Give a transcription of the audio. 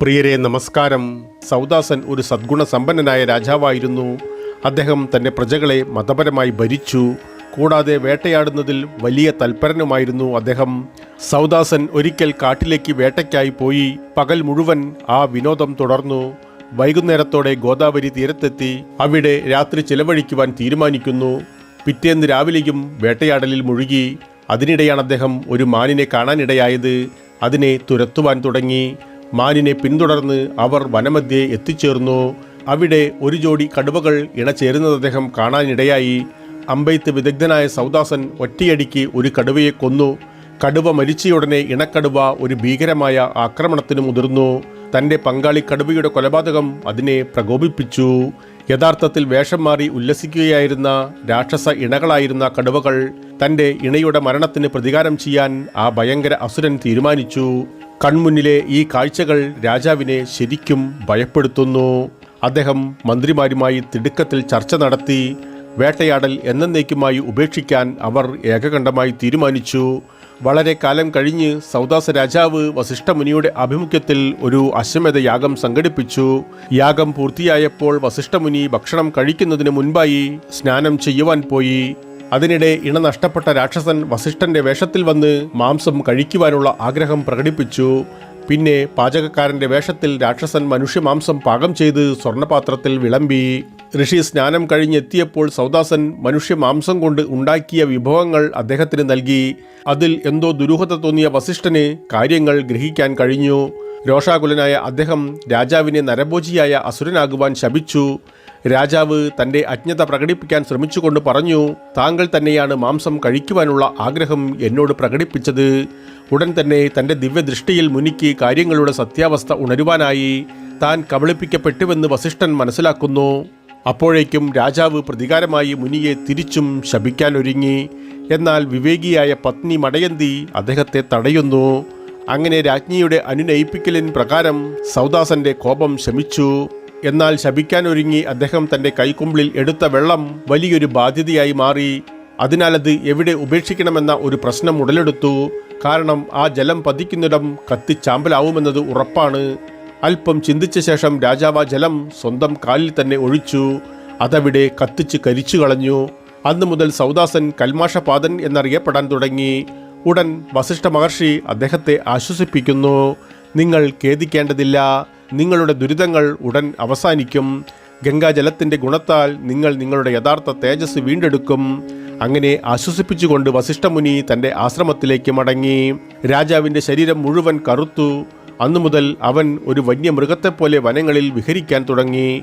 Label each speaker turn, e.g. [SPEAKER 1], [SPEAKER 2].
[SPEAKER 1] പ്രിയരെ നമസ്കാരം. സൗദാസൻ ഒരു സദ്ഗുണ സമ്പന്നനായ രാജാവായിരുന്നു. അദ്ദേഹം തന്റെ പ്രജകളെ മതപരമായി ഭരിച്ചു. കൂടാതെ വേട്ടയാടുന്നതിൽ വലിയ തൽപരനുമായിരുന്നു അദ്ദേഹം. സൗദാസൻ ഒരിക്കൽ കാട്ടിലേക്ക് വേട്ടയ്ക്കായി പോയി. പകൽ മുഴുവൻ ആ വിനോദം തുടർന്നു. വൈകുന്നേരത്തോടെ ഗോദാവരി തീരത്തെത്തി. അവിടെ രാത്രി ചിലവഴിക്കുവാൻ തീരുമാനിക്കുന്നു. പിറ്റേന്ന് രാവിലെയും വേട്ടയാടലിൽ മുഴുകി. അതിനിടെയാണ് അദ്ദേഹം ഒരു മാനിനെ കാണാനിടയായത്. അതിനെ തുരത്തുവാൻ തുടങ്ങി. മാനിനെ പിന്തുടർന്ന് അവർ വനമധ്യേ എത്തിച്ചേർന്നു. അവിടെ ഒരു ജോഡി കടുവകൾ ഇണചേരുന്നത് അദ്ദേഹം കാണാനിടയായി. അമ്പെയ്ത്ത് വിദഗ്ധനായ സൗദാസൻ ഒറ്റയടിക്ക് ഒരു കടുവയെ കൊന്നു. കടുവ മരിച്ചയുടനെ ഇണക്കടുവ ഒരു ഭീകരമായ ആക്രമണത്തിന് മുതിർന്നു. തന്റെ പങ്കാളി കടുവയുടെ കൊലപാതകം അതിനെ പ്രകോപിപ്പിച്ചു. യഥാർത്ഥത്തിൽ വേഷം മാറി ഉല്ലസിക്കുകയായിരുന്ന രാക്ഷസ ഇണകളായിരുന്ന കടുവകൾ തന്റെ ഇണയുടെ മരണത്തിന് പ്രതികാരം ചെയ്യാൻ ആ ഭയങ്കര അസുരൻ തീരുമാനിച്ചു. കൺമുന്നിലെ ഈ കാഴ്ചകൾ രാജാവിനെ ശരിക്കും ഭയപ്പെടുത്തുന്നു. അദ്ദേഹം മന്ത്രിമാരുമായി തിടുക്കത്തിൽ ചർച്ച നടത്തി വേട്ടയാടൽ എന്നേക്കുമായി ഉപേക്ഷിക്കാൻ അവർ ഏകകണ്ഠമായി തീരുമാനിച്ചു. വളരെ കാലം കഴിഞ്ഞ് സൗദാസ രാജാവ് വസിഷ്ഠമുനിയുടെ ആഭിമുഖ്യത്തിൽ ഒരു അശ്വമേധ യാഗം സംഘടിപ്പിച്ചു. യാഗം പൂർത്തിയായപ്പോൾ വസിഷ്ഠമുനി ഭക്ഷണം കഴിക്കുന്നതിന് മുൻപായി സ്നാനം ചെയ്യുവാൻ പോയി. അതിനിടെ ഇണ നഷ്ടപ്പെട്ട രാക്ഷസൻ വസിഷ്ഠന്റെ വേഷത്തിൽ വന്ന് മാംസം കഴിക്കുവാനുള്ള ആഗ്രഹം പ്രകടിപ്പിച്ചു. പിന്നെ പാചകക്കാരന്റെ വേഷത്തിൽ രാക്ഷസൻ മനുഷ്യമാംസം പാകം ചെയ്ത് സ്വർണപാത്രത്തിൽ വിളമ്പി. ഋഷി സ്നാനം കഴിഞ്ഞെത്തിയപ്പോൾ സൗദാസൻ മനുഷ്യമാംസം കൊണ്ട് ഉണ്ടാക്കിയ വിഭവങ്ങൾ അദ്ദേഹത്തിന് നൽകി. അതിൽ എന്തോ ദുരൂഹത തോന്നിയ വസിഷ്ഠന് കാര്യങ്ങൾ ഗ്രഹിക്കാൻ കഴിഞ്ഞു. രോഷാകുലനായ അദ്ദേഹം രാജാവിനെ നരഭോജിയായ അസുരനാകുവാൻ ശപിച്ചു. രാജാവ് തന്റെ അജ്ഞത പ്രകടിപ്പിക്കാൻ ശ്രമിച്ചുകൊണ്ട് പറഞ്ഞു താങ്കൾ തന്നെയാണ് മാംസം കഴിക്കുവാനുള്ള ആഗ്രഹം എന്നോട് പ്രകടിപ്പിച്ചത്. ഉടൻ തന്നെ തന്റെ ദിവ്യദൃഷ്ടിയിൽ മുനിക്ക് കാര്യങ്ങളുടെ സത്യാവസ്ഥ ഉണരുവാനായി താൻ കബളിപ്പിക്കപ്പെട്ടുവെന്ന് വസിഷ്ഠൻ മനസ്സിലാക്കുന്നു. അപ്പോഴേക്കും രാജാവ് പ്രതികാരമായി മുനിയെ തിരിച്ചും ശപിക്കാനൊരുങ്ങി. എന്നാൽ വിവേകിയായ പത്നി മടയന്തി അദ്ദേഹത്തെ തടയുന്നു. അങ്ങനെ രാജ്ഞിയുടെ അനുനയിപ്പിക്കലിൻ പ്രകാരം സൗദാസന്റെ കോപം ശമിച്ചു. എന്നാൽ ശപിക്കാനൊരുങ്ങി അദ്ദേഹം തന്റെ കൈക്കുമ്പിളിൽ എടുത്ത വെള്ളം വലിയൊരു ബാധ്യതയായി മാറി. അതിനാൽ അത് എവിടെ ഉപേക്ഷിക്കണമെന്ന ഒരു പ്രശ്നം ഉടലെടുത്തു. കാരണം ആ ജലം പതിക്കുന്നിടം കത്തിച്ചാമ്പലാവുമെന്നത് ഉറപ്പാണ്. അല്പം ചിന്തിച്ച ശേഷം രാജാവ് ആ ജലം സ്വന്തം കാലിൽ തന്നെ ഒഴിച്ചു. അതവിടെ കത്തിച്ച് കരിച്ചു കളഞ്ഞു. അന്നു മുതൽ സൗദാസൻ കൽമാഷപാതൻ എന്നറിയപ്പെടാൻ തുടങ്ങി. ഉടൻ വസിഷ്ഠ മഹർഷി അദ്ദേഹത്തെ ആശ്വസിപ്പിക്കുന്നു. നിങ്ങൾ ഖേദിക്കേണ്ടതില്ല. നിങ്ങളുടെ ദുരിതങ്ങൾ ഉടൻ അവസാനിക്കും. ഗംഗാജലത്തിന്റെ ഗുണത്താൽ നിങ്ങൾ നിങ്ങളുടെ യഥാർത്ഥ തേജസ് വീണ്ടെടുക്കും. അങ്ങനെ ആശ്വസിപ്പിച്ചുകൊണ്ട് വസിഷ്ഠമുനി തന്റെ ആശ്രമത്തിലേക്ക് മടങ്ങി. രാജാവിന്റെ ശരീരം മുഴുവൻ കറുത്തു. അന്നു മുതൽ അവൻ ഒരു വന്യമൃഗത്തെപ്പോലെ വനങ്ങളിൽ വിഹരിക്കാൻ തുടങ്ങി.